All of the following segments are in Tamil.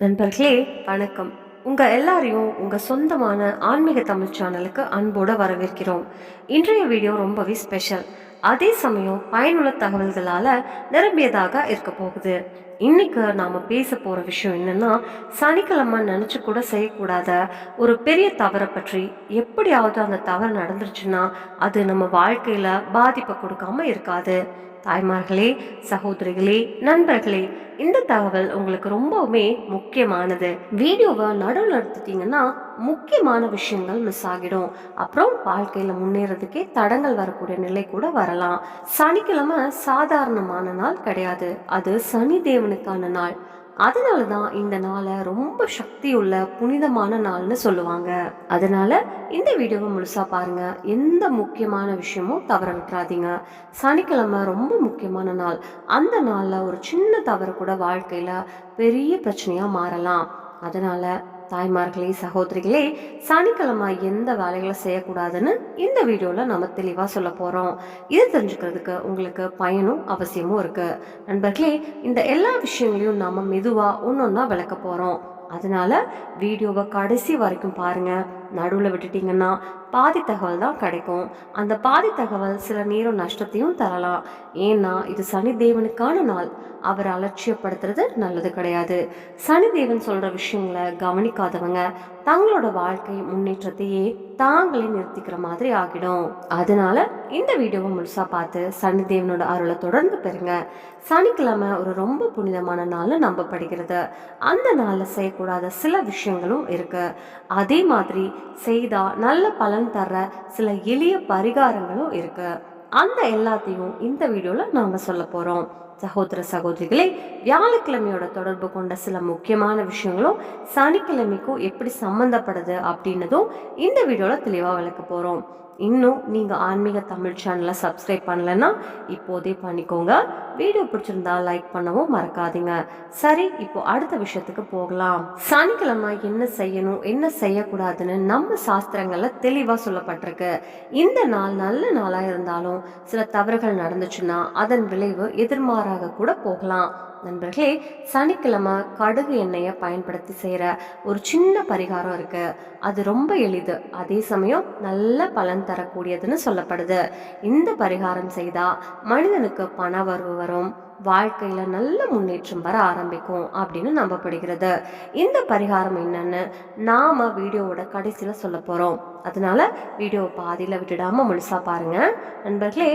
நண்பர்களே வணக்கம். உங்க எல்லாரையும் உங்க சொந்தமான ஆன்மீக தமிழ் சேனலுக்கு அன்போடு வரவேற்கிறோம். இன்றைய வீடியோ ரொம்பவே ஸ்பெஷல் அதே சமயம் பயனுள்ள தகவல்களால நிரம்பியதாக இருக்க போகுது. இன்னைக்கு நாம பேச போற விஷயம் என்னன்னா சனிக்கிழமை நினைச்சு கூட செய்யக்கூடாத ஒரு பெரிய தவறை பற்றி எப்படியாவது அந்த தவறு நடந்துருச்சுன்னா அது நம்ம வாழ்க்கையில பாதிப்பை கொடுக்காம இருக்காது. தாய்மார்களே சகோதரிகளே நண்பர்களே இந்த தகவல் உங்களுக்கு ரொம்பவுமே முக்கியமானது. வீடியோவை நடுவில் எடுத்துட்டீங்கன்னா முக்கியமான விஷயங்கள் மிஸ் ஆகிடும். அப்புறம் வாழ்க்கையில முன்னேறதுக்கே தடங்கள் வரக்கூடிய நிலை கூட வரலாம். சனிக்கிழமை சாதாரணமான நாள் கிடையாது. அது சனி தேவனுக்கான நாள். அதனால தான் இந்த நாளை ரொம்ப சக்தியுள்ள புனிதமான நாள்னு சொல்லுவாங்க. அதனால இந்த வீடியோவை முழுசாக பாருங்க. எந்த முக்கியமான விஷயமும் தவற விட்டுறாதீங்க. சனிக்கிழமை ரொம்ப முக்கியமான நாள். அந்த நாளில் ஒரு சின்ன தவறு கூட வாழ்க்கையில் பெரிய பிரச்சனையாக மாறலாம். அதனால தாய்மார்களே சகோதரிகளே சனிக்கிழமை எந்த வேலைகளை செய்யக்கூடாதுன்னு இந்த வீடியோவில் நம்ம தெளிவாக சொல்ல போகிறோம் இது தெரிஞ்சுக்கிறதுக்கு உங்களுக்கு பயனும் அவசியமும் இருக்குது நண்பர்களே இந்த எல்லா விஷயங்களையும் நாம் மெதுவாக ஒன்றொன்னா விளக்க போகிறோம் அதனால் வீடியோவை கடைசி வரைக்கும் பாருங்க. நடுவில் விட்டுட்டீங்கன்னா பாதி தகவல் தான் கிடைக்கும். அந்த பாதி தகவல் சில நேரம் நஷ்டத்தையும் தரலாம். ஏன்னா இது சனி தேவனுக்கான நாள். அவரை அலட்சியப்படுத்துறது நல்லது கிடையாது. சனி தேவன் சொல்கிற விஷயங்களை கவனிக்காதவங்க தங்களோட வாழ்க்கை முன்னேற்றத்தையே தாங்களே நிறுத்திக்கிற மாதிரி ஆகிடும். அதனால இந்த வீடியோவை முழுசாக பார்த்து சனி தேவனோட அருளை தொடர்ந்து பெறுங்க. சனிக்கிழமை ஒரு ரொம்ப புனிதமான நாள்னு நம்பப்படுகிறது. அந்த நாளில் செய்யக்கூடாத சில விஷயங்களும் இருக்கு. அதே மாதிரி செய்தால் நல்ல பலன் தர சில எளிய பரிகாரங்களும் இருக்கு. அந்த எல்லாத்தையும் இந்த வீடியோவில் நாம சொல்ல போறோம். சகோதர சகோதரிகளே வியாழக்கிழமையோட தொடர்பு கொண்ட சில முக்கியமான விஷயங்களும் சனிக்கிழமைக்கும் எப்படி சம்மந்தப்படுது அப்படின்னதும் இந்த வீடியோவில் தெளிவாக விளக்க போகிறோம் இன்னும் நீங்கள் ஆன்மீக தமிழ் சேனலை சப்ஸ்கிரைப் பண்ணலைன்னா இப்போதே பண்ணிக்கோங்க. வீடியோ பிடிச்சிருந்தா லைக் பண்ணவும் மறக்காதீங்க. சரி இப்போ அடுத்த விஷயத்துக்கு போகலாம். சனிக்கிழமை என்ன செய்யணும் என்ன செய்யக்கூடாதுன்னு நம்ம சாஸ்திரங்கள்ல தெளிவாக சொல்லப்பட்டிருக்கு. இந்த நாள் நல்ல நாளாக இருந்தாலும் சில தவறுகள் நடந்துச்சுன்னா அதன் விளைவு எதிர்மாறாக கூட போகலாம். நண்பர்களே சனிக்கிழமை கடுகு எண்ணெயை பயன்படுத்தி செய்கிற ஒரு சின்ன பரிகாரம் இருக்குது அது ரொம்ப எளிது. அதே சமயம் நல்ல பலன் தரக்கூடியதுன்னு சொல்லப்படுது. இந்த பரிகாரம் செய்தால் மனிதனுக்கு பண வரவு வரும் வாழ்க்கையில் நல்ல முன்னேற்றம் வர ஆரம்பிக்கும் அப்படின்னு நம்பப்படுகிறது. இந்த பரிகாரம் என்னன்னு நாம் வீடியோவோட கடைசியில் சொல்ல போகிறோம் அதனால வீடியோ பாதியில் விட்டுடாமல் முழுசாக பாருங்கள் நண்பர்களே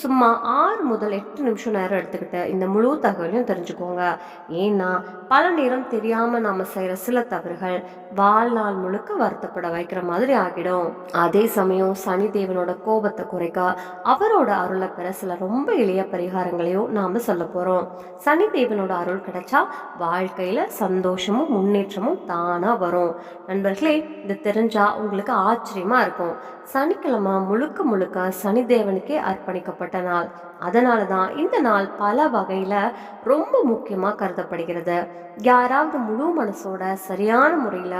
சும்மா ஆறு முதல் எட்டு நிமிஷம் நேரம் எடுத்துக்கிட்டு இந்த முழு தகவலையும் தெரிஞ்சுக்கோங்க. ஏன்னா பல நேரம் தெரியாமல் நம்ம செய்கிற சில தவறுகள் வாழ்நாள் முழுக்க வருத்தப்பட வைக்கிற மாதிரி ஆகிடும். அதே சமயம் சனி தேவனோட கோபத்தை குறைக்க அவரோட அருளை பெற சில ரொம்ப எளிய பரிகாரங்களையும் நாம் சொல்ல போகிறோம் சனி தேவனோட அருள் கிடைச்சா வாழ்க்கையில சந்தோஷமும் முன்னேற்றமும் தானா வரும். நண்பர்களே இது தெரிஞ்சா உங்களுக்கு ஆச்சரியமா இருக்கும். சனிக்கிழமை முழுக்க முழுக்க சனி தேவனுக்கே அர்ப்பணிக்கப்பட்ட நாள். அதனால தான் இந்த நாள் பல வகையில ரொம்ப முக்கியமா கருதப்படுகிறது. யாராவது முழு மனசோட சரியான முறையில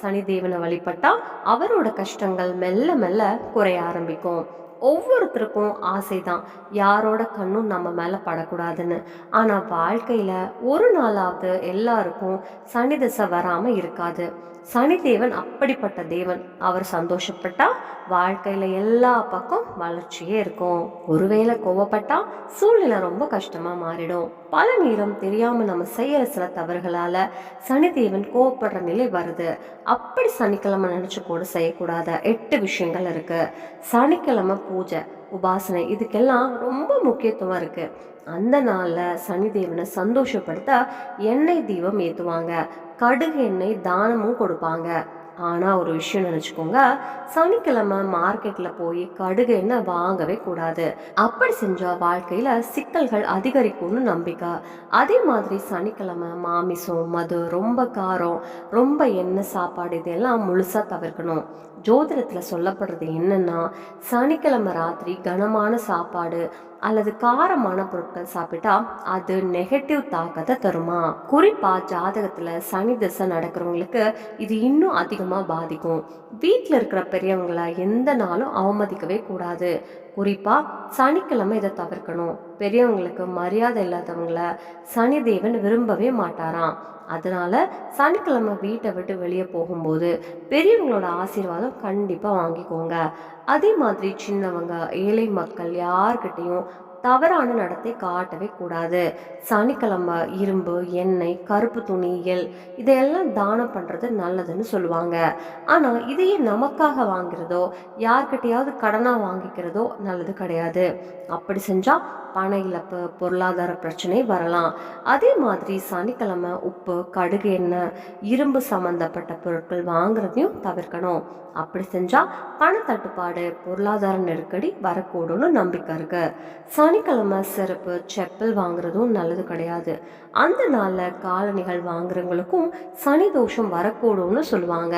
சனி தேவனை வழிபட்டா அவரோட கஷ்டங்கள் மெல்ல மெல்ல குறைய ஆரம்பிக்கும். ஒவ்வொருத்தருக்கும் ஆசைதான். யாரோட கண்ணும் நம்ம மேலே படக்கூடாதுன்னு. ஆனால் வாழ்க்கையில் ஒரு நாளாவது எல்லாருக்கும் சனி திசை வராமல் இருக்காது. சனி தேவன் அப்படிப்பட்ட தேவன். அவர் சந்தோஷப்பட்டா வாழ்க்கையில் எல்லா பக்கம் வளர்ச்சியே இருக்கும். ஒருவேளை கோவப்பட்டா சூழ்நிலை ரொம்ப கஷ்டமாக மாறிடும். பல நேரம் தெரியாமல் நம்ம செய்யற சில தவறுகளால் சனி தேவன் கோவப்படுற நிலை வருது. அப்படி சனிக்கிழமை நினச்சி கூட செய்யக்கூடாத எட்டு விஷயங்கள் இருக்குது சனிக்கிழமை பூஜை உபாசனை இதுக்கெல்லாம் ரொம்ப முக்கியத்துவம் இருக்கு. அந்த நாளில் சனி தேவனை சந்தோஷப்படுத்த எண்ணெய் தீபம் ஏற்றுவாங்க கடுகு எண்ணெய் தானமும் கொடுப்பாங்க. ஆனால் ஒரு விஷயம் நினச்சிக்கோங்க. சனிக்கிழமை மார்க்கெட்டில் போய் கடுகு எண்ணெய் வாங்கவே கூடாது. அப்படி செஞ்சால் வாழ்க்கையில் சிக்கல்கள் அதிகரிக்கும்னு நம்பிக்கை. அதே மாதிரி சனிக்கிழமை மாமிசம் மது ரொம்ப காரம் ரொம்ப எண்ணெய் சாப்பாடு இதெல்லாம் முழுசாக தவிர்க்கணும். ஜோதிடத்தில் சொல்லப்படுறது என்னன்னா சனிக்கிழமை ராத்திரி கனமான சாப்பாடு அல்லது காரமான பொருட்கள் சாப்பிட்டா அது நெகட்டிவ் தாக்கத்தை தருமா? குறிப்பாக ஜாதகத்தில் சனி திசை நடக்கிறவங்களுக்கு இது இன்னும் அதிகமாக பாதிக்கும். வீட்டில் இருக்கிற பெரியவங்களை எந்த நாளும் அவமதிக்கவே கூடாது. குறிப்பாக சனிக்கிழமை இதை தவிர்க்கணும். பெரியவங்களுக்கு மரியாதை இல்லாதவங்கள சனி தேவன் விரும்பவே மாட்டாராம். அதனால சனிக்கிழமை வீட்டை விட்டு வெளியே போகும்போது பெரியவங்களோட ஆசீர்வாதம் கண்டிப்பாக வாங்கிக்கோங்க. அதே மாதிரி சின்னவங்க ஏழை மக்கள் யார்கிட்டையும் தவறான நடத்தை காட்டவே கூடாது. சனிக்கிழமை இரும்பு எண்ணெய் கருப்பு துணி எல் இதையெல்லாம் தானம் பண்ணுறது நல்லதுன்னு சொல்லுவாங்க. ஆனால் இதையே நமக்காக வாங்குறதோ யார்கிட்டையாவது கடனாக வாங்கிக்கிறதோ நல்லது கிடையாது. அப்படி செஞ்சால் பண இழப்பு பொருளாதார பிரச்சனை வரலாம். அதே மாதிரி சனிக்கிழமை உப்பு கடுகு எண்ணெய் இரும்பு சம்மந்தப்பட்ட பொருட்கள் வாங்குறதையும் தவிர்க்கணும். அப்படி செஞ்சால் பணத்தட்டுப்பாடு பொருளாதார நெருக்கடி வரக்கூடும்னு நம்பிக்கை இருக்கு. சனிக்கிழமை செருப்பு செப்பல் வாங்குறதும் நல்லது கிடையாது. அந்த நாளில் காலணிகள் வாங்குறவங்களுக்கும் சனி தோஷம் வரக்கூடும்னு சொல்லுவாங்க.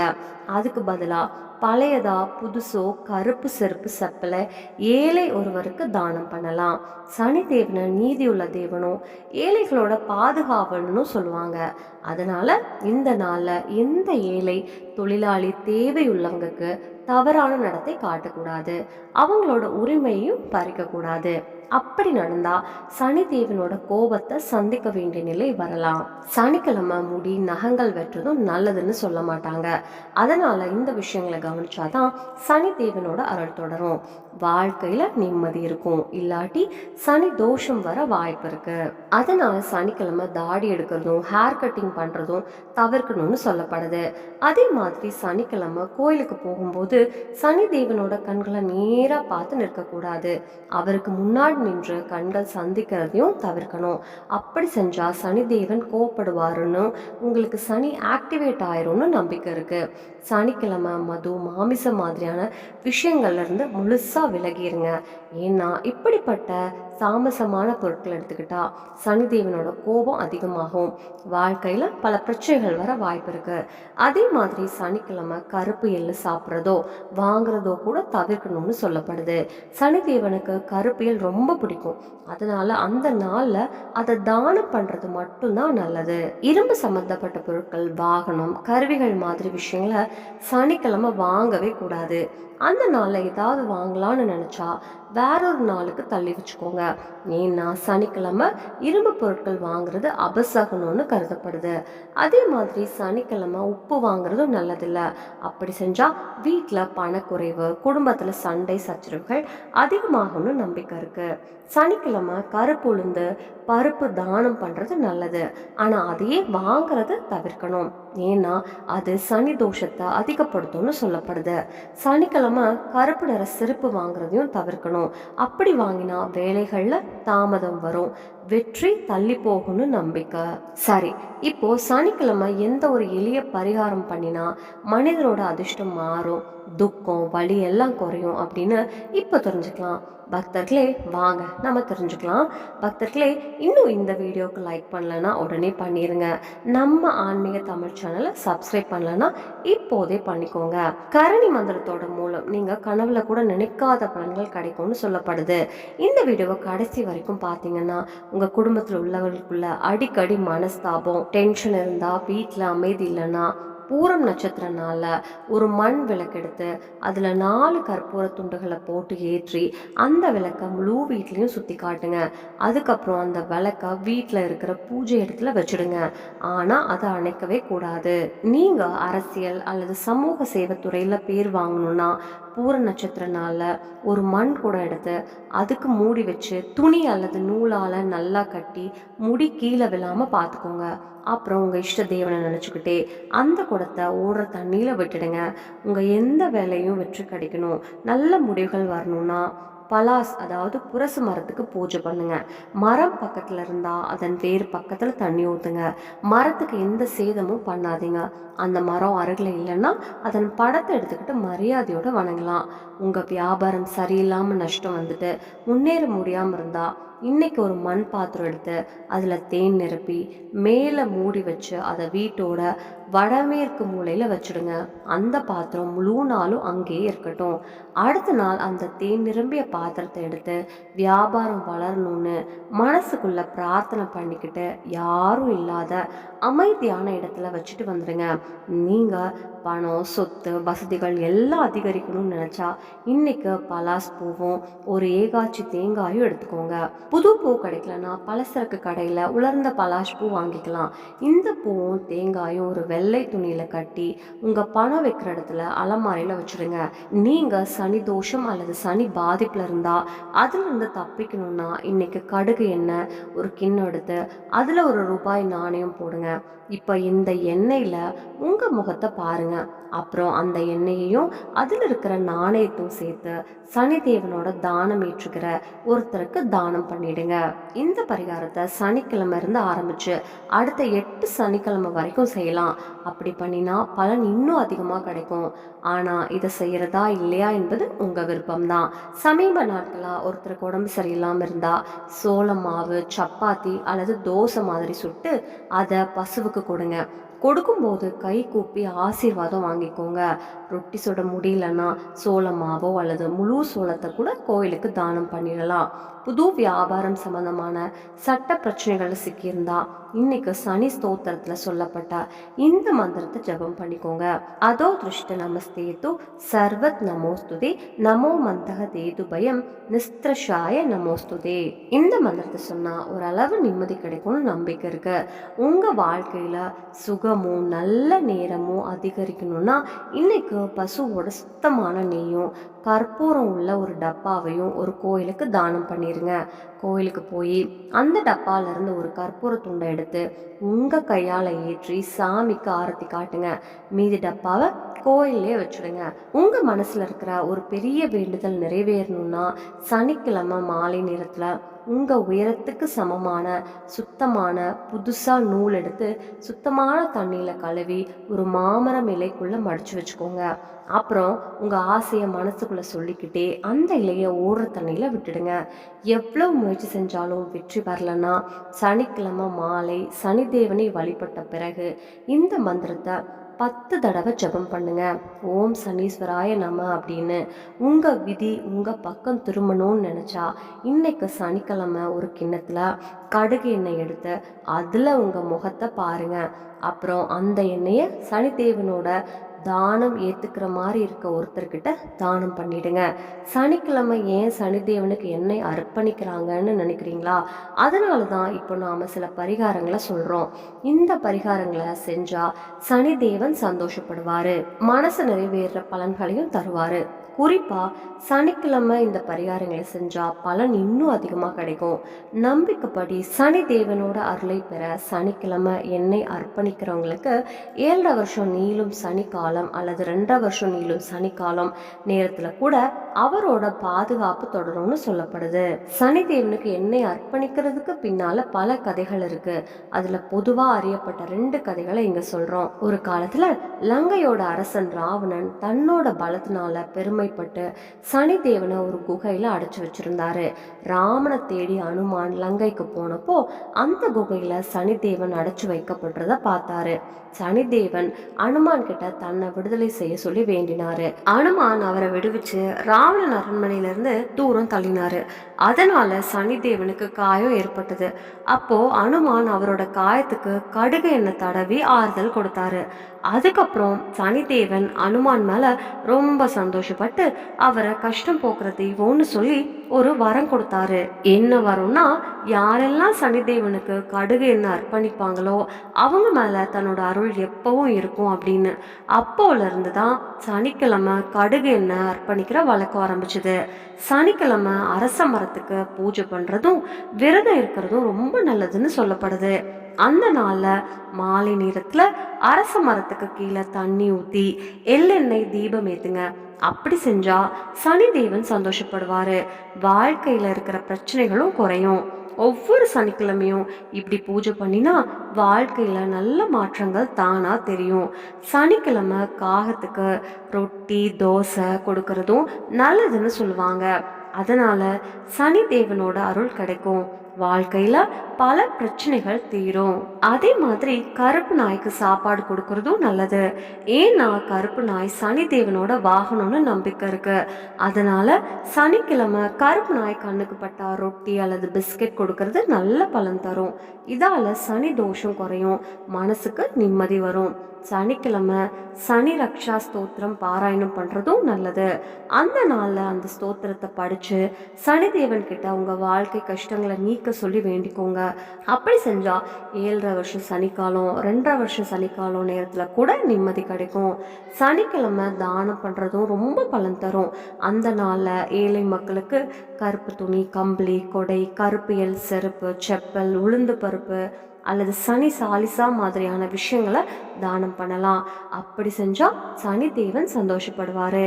அதுக்கு பதிலாக பழையதா புதுசோ கருப்பு செருப்பு செப்பலை ஏழை ஒருவருக்கு தானம் பண்ணலாம். சனி தேவனை நீதியுள்ள தேவனும் ஏழைகளோட பாதுகாவல்னு சொல்லுவாங்க. அதனால இந்த நாளில் எந்த ஏழை தொழிலாளி தேவையுள்ளவங்களுக்கு தவறான நடத்தை காட்டக்கூடாது. அவங்களோட உரிமையும் பறிக்கக்கூடாது. அப்படி நடந்தா சனி தேவனோட கோபத்தை சந்திக்க வேண்டிய நிலை வரலாம். சனிக்கிழமை முடி நகங்கள் வெட்டுறதும் நல்லதுன்னு சொல்ல மாட்டாங்க. அதனால இந்த விஷயங்களை கவனிச்சாதான் சனி தேவனோட அருள் தொடரும். வாழ்க்கையில நிம்மதி இருக்கும். இல்லாட்டி சனி தோஷம் வர வாய்ப்பு இருக்கு. அதனால சனிக்கிழமை தாடி எடுக்கிறதும் ஹேர் கட்டிங் பண்றதும் தவிர்க்கணும்னு சொல்லப்படுது. அதே மாதிரி சனிக்கிழமை கோயிலுக்கு போகும்போது சனி தேவனோட கண்களை நேரா பார்த்து நிற்கக்கூடாது. அவருக்கு முன்னாடி நின்று கண்கள் சந்திக்கிறதையும் தவிர்க்கணும். அப்படி செஞ்சா சனி தேவன் கோவப்படுவாருன்னு உங்களுக்கு சனி ஆக்டிவேட் ஆயிரும்னு நம்பிக்கை இருக்கு. சனிக்கிழமை மது மாமிசம் மாதிரியான விஷயங்கள்ல இருந்து முழுசா ஏன்னா இப்படிப்பட்ட தாமசமான பொருட்கள் எடுத்துக்கிட்டா சனி தேவனோட கோபம் அதிகமாகும். வாழ்க்கையில் பல பிரச்சனைகள் வர வாய்ப்பு இருக்கு. அதே மாதிரி சனிக்கிழமை கருப்பு எள்ளு சாப்பிட்றதோ வாங்குறதோ கூட தவிர்க்கணும்னு சொல்லப்படுது. சனி தேவனுக்கு கருப்பு எள் ரொம்ப பிடிக்கும். அதனால அந்த நாளில் அதை தானம் பண்ணுறது மட்டும்தான் நல்லது. இரும்பு சம்மந்தப்பட்ட பொருட்கள் வாகனம் கருவிகள் மாதிரி விஷயங்களை சனிக்கிழமை வாங்கவே கூடாது. அந்த நாளில் ஏதாவது வாங்கலாம்னு நினச்சா வேறொரு நாளுக்கு தள்ளி வச்சுக்கோங்க. ஏன்னா சனிக்கிழமை இரும்பு பொருட்கள் வாங்குறது அபசகனம்னு கருதப்படுது. அதே மாதிரி சனிக்கிழமை உப்பு வாங்குறதும் நல்லதில்லை. அப்படி செஞ்சால் வீட்டில் பணக்குறைவு குடும்பத்தில் சண்டை சச்சரவுகள் அதிகமாகும்னு நம்பிக்கை இருக்குது சனிக்கிழமை கருப்பு உளுந்து பருப்பு தானம் பண்ணுறது நல்லது. ஆனால் அதையே வாங்குறத தவிர்க்கணும். ஏன்னா அது சனி தோஷத்தை அதிகப்படுத்தும்னு சொல்லப்படுது. சனிக்கிழமை கருப்பு நிற செருப்பு வாங்குறதையும் தவிர்க்கணும். அப்படி வாங்கினா வேலைகளில் தாமதம் வரும். வெற்றி தள்ளி போகும்னு நம்பிக்கை. சரி இப்போ சனிக்கிழமை எந்த ஒரு எளிய பரிகாரம் பண்ணினா மனிதனோட அதிர்ஷ்டம் மாறும். துக்கம் வலி எல்லாம் குறையும் அப்படின்னு இப்போ தெரிஞ்சுக்கலாம். பக்தர்களே வாங்க நம்ம தெரிஞ்சுக்கலாம். பக்தர்களே இன்னும் இந்த வீடியோவுக்கு லைக் பண்ணலன்னா உடனே பண்ணிடுங்க நம்ம ஆன்மீக தமிழ் சேனலை சப்ஸ்கிரைப் பண்ணலன்னா இப்போதே பண்ணிக்கோங்க. கரணி மந்திரத்தோட மூலம் நீங்கள் கனவுல கூட நினைக்காத பலன்கள் கிடைக்கும்னு சொல்லப்படுது. இந்த வீடியோவை கடைசி வரைக்கும் பார்த்தீங்கன்னா உங்கள் குடும்பத்தில் உள்ளவர்களுக்குள்ள அடிக்கடி மனஸ்தாபம் டென்ஷன் இருந்தால் வீட்டில் அமைதி இல்லைன்னா பூரம் நட்சத்திர நாளில் ஒரு மண் விளக்கெடுத்து அதில் நாலு கற்பூர துண்டுகளை போட்டு ஏற்றி அந்த விளக்கை முழு வீட்லேயும் சுற்றி காட்டுங்க. அதுக்கப்புறம் அந்த விளக்கை வீட்டில் இருக்கிற பூஜை இடத்துல வச்சுடுங்க. ஆனால் அதை அணைக்கவே கூடாது. நீங்கள் அரசியல் அல்லது சமூக சேவைத்துறையில் பேர் வாங்கணும்னா பூர நட்சத்திர நாளில் ஒரு மண் குடம் எடுத்து அதுக்கு மூடி வச்சு துணி அல்லது நூலால் நல்லா கட்டி முடி கீழே விழாமல் பார்த்துக்கோங்க அப்புறம் உங்கள் இஷ்ட தேவனை நினச்சிக்கிட்டே அந்த குடத்தை ஓடுற தண்ணியில் விட்டுடுங்க. உங்கள் எந்த வேலையும் வெற்றி கிடைக்கணும். நல்ல முடிவுகள் வரணும்னா பலாஸ் அதாவது புரசு மரத்துக்கு பூஜை பண்ணுங்க. மரம் பக்கத்தில் இருந்தால் அதன் வேறு பக்கத்தில் தண்ணி ஊற்றுங்க மரத்துக்கு எந்த சேதமும் பண்ணாதீங்க. அந்த மரம் அருகில் இல்லைன்னா அதன் படத்தை எடுத்துக்கிட்டு மரியாதையோடு வணங்கலாம். உங்கள் வியாபாரம் சரியில்லாமல் நஷ்டம் வந்துட்டு முன்னேற முடியாமல் இருந்தால் இன்றைக்கி ஒரு மண் பாத்திரம் எடுத்து அதில் தேன் நிரப்பி மேலே மூடி வச்சு அதை வீட்டோட வடமேற்கு மூலையில் வச்சுடுங்க. அந்த பாத்திரம் முழு நாளும் அங்கேயே இருக்கட்டும். அடுத்த நாள் அந்த தேன் நிரம்பிய பாத்திரத்தை எடுத்து வியாபாரம் வளரணும்னு மனசுக்குள்ளே பிரார்த்தனை பண்ணிக்கிட்டு யாரும் இல்லாத அமைதியான இடத்துல வச்சுட்டு வந்துடுங்க. நீங்கள் பணம் சொத்து வசதிகள் எல்லாம் அதிகரிக்கணும்னு நினச்சா இன்றைக்கு பலாஸ் பூவும் ஒரு ஏகாச்சி தேங்காயும் எடுத்துக்கோங்க. புது பூ கிடைக்கலனா பலசரக்கு கடையில் உலர்ந்த பலாஷ் பூ வாங்கிக்கலாம். இந்த பூவும் தேங்காயும் ஒரு வெள்ளை துணியில் கட்டி உங்கள் பணம் வைக்கிற இடத்துல அலமாரியில் வச்சுருங்க நீங்கள் சனி தோஷம் அல்லது சனி பாதிப்பில் இருந்தால் அதிலிருந்து தப்பிக்கணும்னா இன்றைக்கி கடுகு எண்ணெய் ஒரு கிண்ணம் எடுத்து அதில் ஒரு ரூபாய் நாணயம் போடுங்க. இப்போ இந்த எண்ணெயில் உங்கள் முகத்தை பாருங்கள் அப்புறம் அந்த எண்ணெயையும் அதில் இருக்கிற நாணயத்தையும் சேர்த்து சனிதேவனோட தானம் ஏற்றுகிற ஒருத்தருக்கு தானம் பண்ணிடுங்க. இந்த பரிகாரத்தை சனிக்கிழமை இருந்து ஆரம்பிச்சு அடுத்த எட்டு சனிக்கிழமை வரைக்கும் செய்யலாம். அப்படி பண்ணினா பலன் இன்னும் அதிகமாக கிடைக்கும். ஆனால் இதை செய்கிறதா இல்லையா என்பது உங்கள் விருப்பம்தான். சமீப நாட்களாக ஒருத்தருக்கு உடம்பு சரியில்லாமல் இருந்தால் சோள மாவு சப்பாத்தி அல்லது தோசை மாதிரி சுட்டு அதை பசுவுக்கு கொடுங்க. கொடுக்கும்போது கை கூப்பி ஆசீர்வாதம் வாங்கிக்கோங்க. ரொட்டி சுட முடியலன்னா சோளமாவோ அல்லது முழு சோளத்தை கூட கோயிலுக்கு தானம் பண்ணிடலாம். புது வியாபாரம் சம்பந்தமான சட்ட பிரச்சனைகள் சிக்கியிருந்தா இன்னைக்கு சனி ஸ்தோத்திரத்தில் சொல்லப்பட்ட இந்த மந்திரத்தை ஜெபம் பண்ணிக்கோங்க. அதோ திருஷ்ட நமஸ்தேது சர்வத் நமோஸ்துதே நமோ மந்தக தேது பயம் நிஸ்திரஷாய நமோஸ்துதே. இந்த மந்திரத்தை சொன்னால் ஓரளவு நிம்மதி கிடைக்கும்னு நம்பிக்கை இருக்கு. உங்கள் வாழ்க்கையில் சுகமும் நல்ல நேரமும் அதிகரிக்கணும்னா இன்னைக்கு பசுவோட சுத்தமான நெய்யும் கற்பூரம் உள்ள ஒரு டப்பாவையும் ஒரு கோயிலுக்கு தானம் பண்ணிடுங்க கோயிலுக்கு போய் அந்த டப்பாலேருந்து ஒரு கற்பூர துண்டை எடுத்து உங்கள் கையால் ஏற்றி சாமிக்கு ஆரத்தி காட்டுங்க. மீதி டப்பாவை கோயிலே வச்சுடுங்க. உங்கள் மனசில் இருக்கிற ஒரு பெரிய வேண்டுதல் நிறைவேறணும்னா சனிக்கிழமை மாலை நேரத்தில் உங்கள் உயரத்துக்கு சமமான சுத்தமான புதுசாக நூல் எடுத்து சுத்தமான தண்ணியில் கழுவி ஒரு மாமரம் இலைக்குள்ளே மடிச்சு வச்சுக்கோங்க. அப்புறம் உங்கள் ஆசையை மனசுக்குள்ளே சொல்லிக்கிட்டே அந்த இலையை ஓடுற தண்ணியில் விட்டுடுங்க. எவ்வளோ முயற்சி செஞ்சாலும் வெற்றி வரலன்னா சனிக்கிழமை மாலை சனிதேவனை வழிபட்ட பிறகு இந்த மந்திரத்தை பத்து தடவை ஜெபம் பண்ணுங்க. ஓம் சனீஸ்வராய நம அப்படின்னு உங்க விதி உங்க பக்கம் திரும்பணும்னு நினைச்சா இன்னைக்கு சனிக்கிழமை ஒரு கிண்ணத்துல கடுகு எண்ணெய் எடுத்து அதுல உங்க முகத்தை பாருங்க. அப்புறம் அந்த எண்ணெயை சனிதேவனோட தானம் ஏற்றுக்கிற மாதிரி இருக்க ஒருத்தர்கிட்ட தானம் பண்ணிடுங்க. சனிக்கிழமை ஏன் சனிதேவனுக்கு எண்ணெய் அர்ப்பணிக்கிறாங்கன்னு நினைக்கிறீங்களா? அதனால தான் இப்போ நாம் சில பரிகாரங்களை சொல்கிறோம் இந்த பரிகாரங்களை செஞ்சால் சனிதேவன் சந்தோஷப்படுவார். மனசு நிறைவேற பலன்களையும் தருவார். குறிப்பாக சனிக்கிழமை இந்த பரிகாரங்களை செஞ்சால் பலன் இன்னும் அதிகமாக கிடைக்கும். நம்பிக்கைப்படி சனி தேவனோட அருளை பெற சனிக்கிழமை எண்ணெய் அர்ப்பணிக்கிறவங்களுக்கு ஏழரை வருஷம் நீளும் சனிக்காலம் அல்லது ரெண்டரை வருஷம் நீளும் சனிக்காலம் நேரத்தில் கூட அவரோட பாதுகாப்பு தொடரும்னு சொல்லப்படுது. சனி தேவனுக்கு எண்ணெய் அர்ப்பணிக்கிறதுக்கு பின்னால பல கதைகள் இருக்கு. அதுல பொதுவா அறியப்பட்ட ரெண்டு கதைகளை இங்க சொல்றோம். ஒரு காலத்துல லங்கையோட அரசன் ராவணன் தன்னோட பலத்தினால பெருமைப்பட்டு சனி தேவனை ஒரு குகையில அடைச்சு வச்சிருந்தாரு. ராமனை தேடி அனுமான் லங்கைக்கு போனப்போ அந்த குகையில சனிதேவன் அடைச்சு வைக்கப்படுறத பார்த்தாரு. சனிதேவன் அனுமான் கிட்ட தன்னை விடுதலை செய்ய சொல்லி வேண்டினாரு. அனுமான் அவரை விடுவிச்சு ராவணன் அரண்மனையிலேருந்து தூரம் தள்ளினார். அதனால சனிதேவனுக்கு காயம் ஏற்பட்டது. அப்போ அனுமான் அவரோட காயத்துக்கு கடுகு எண்ணெய் தடவி ஆறுதல் கொடுத்தாரு. அதுக்கப்புறம் சனிதேவன் அனுமான் மேல ரொம்ப சந்தோஷப்பட்டு அவரை கஷ்டம் போக்குற தெய்வம்னு சொல்லி ஒரு வரம் கொடுத்தாரு. என்ன வரும்னா யாரெல்லாம் சனிதேவனுக்கு கடுகு எண்ணெய் அர்ப்பணிப்பாங்களோ அவங்க மேல தன்னோட அருள் எப்பவும் இருக்கும் அப்படின்னு. அப்போல இருந்து தான் சனிக்கிழமை கடுகு எண்ணெய் அர்ப்பணிக்கிற வழக்கம் ஆரம்பிச்சது. சனிக்கிழமை அரச மரத்துக்கு பூஜை பண்ணுறதும் விரதம் இருக்கிறதும் ரொம்ப நல்லதுன்னு சொல்லப்படுது. அந்த நாளில் மாலை நேரத்தில் அரச மரத்துக்கு கீழே தண்ணி ஊற்றி எள்ளெண்ணெய் தீபம் ஏற்றுங்க அப்படி செஞ்சால் சனி தேவன் சந்தோஷப்படுவார். வாழ்க்கையில் இருக்கிற பிரச்சனைகளும் குறையும். ஒவ்வொரு சனிக்கிழமையும் இப்படி பூஜை பண்ணினா வாழ்க்கையில் நல்ல மாற்றங்கள் தானாக தெரியும். சனிக்கிழமை காகத்துக்கு ரொட்டி தோசை கொடுக்கறதும் நல்லதுன்னு சொல்லுவாங்க. அதனால் சனி தேவனோட அருள் கிடைக்கும். வாழ்க்கையில் பல பிரச்சனைகள் தீரும். அதே மாதிரி கருப்பு நாய்க்கு சாப்பாடு கொடுக்கறதும் நல்லது. ஏன்னா கருப்பு நாய் சனி தேவனோட வாகனம்னு நம்பிக்கை இருக்கு. அதனால சனிக்கிழமை கருப்பு நாய் கண்ணுக்கு பட்டா ரொட்டி அல்லது பிஸ்கெட் கொடுக்கறது நல்ல பலன் தரும். இதால சனி தோஷம் குறையும். மனசுக்கு நிம்மதி வரும். சனிக்கிழமை சனி ரக்ஷா ஸ்தோத்திரம் பாராயணம் பண்ணுறதும் நல்லது. அந்த நாளில் அந்த ஸ்தோத்திரத்தை படித்து சனிதேவன் உங்கள் வாழ்க்கை கஷ்டங்களை நீக்க சொல்லி வேண்டிக்கோங்க. அப்படி செஞ்சால் ஏழரை வருஷம் சனிக்காலம் ரெண்டரை வருஷம் சனிக்காலம் நேரத்தில் கூட நிம்மதி கிடைக்கும். சனிக்கிழமை தானம் பண்ணுறதும் ரொம்ப பலன் தரும். அந்த நாளில் ஏழை மக்களுக்கு கருப்பு துணி கம்பளி கொடை கருப்பியல் செருப்பு செப்பல் உளுந்து பருப்பு அல்லது சனி சாலிசா மாதிரியான விஷயங்களை தானம் பண்ணலாம். அப்படி செஞ்சால் சனி தேவன் சந்தோஷப்படுவார்.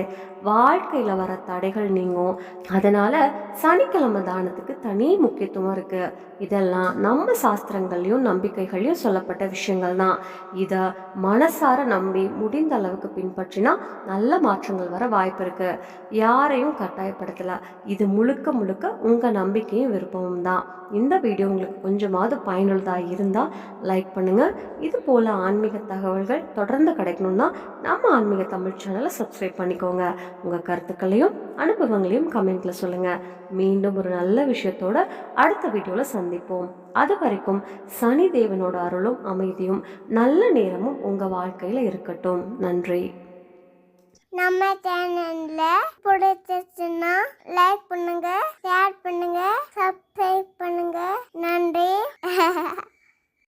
வாழ்க்கையில் வர தடைகள் நீங்கும். அதனால் சனிக்கிழமை தானத்துக்கு தனி முக்கியத்துவம் இருக்குது இதெல்லாம் நம்ம சாஸ்திரங்கள்லையும் நம்பிக்கைகள்லையும் சொல்லப்பட்ட விஷயங்கள் தான். இதை மனசார நம்பி முடிந்த அளவுக்கு பின்பற்றினா நல்ல மாற்றங்கள் வர வாய்ப்பு இருக்குது யாரையும் கட்டாயப்படுத்தலை. இது முழுக்க முழுக்க உங்கள் நம்பிக்கையும் விருப்பமும் தான். இந்த வீடியோ உங்களுக்கு கொஞ்சமாவது பயனுள்ளதாக பிடிச்சிருந்தால் லைக் பண்ணுங்கள் இது போல் ஆன்மீக தகவல்கள் தொடர்ந்து கிடைக்கணுன்னா நம்ம ஆன்மீக தமிழ் சேனலை சப்ஸ்கிரைப் பண்ணிக்கோங்க. உங்கள் கருத்துக்களையும் அனுபவங்களையும் கமெண்ட்டில் சொல்லுங்கள் மீண்டும் ஒரு நல்ல விஷயத்தோட அடுத்த வீடியோவில் சந்திப்போம். அது வரைக்கும் சனி தேவனோட அருளும் அமைதியும் நல்ல நேரமும் உங்கள் வாழ்க்கையில் இருக்கட்டும். நன்றி. நம்ம சேனல்ல பிடிச்சிருச்சுன்னா லைக் பண்ணுங்க ஷேர் பண்ணுங்க சப்ஸ்கிரைப் பண்ணுங்க. நன்றி.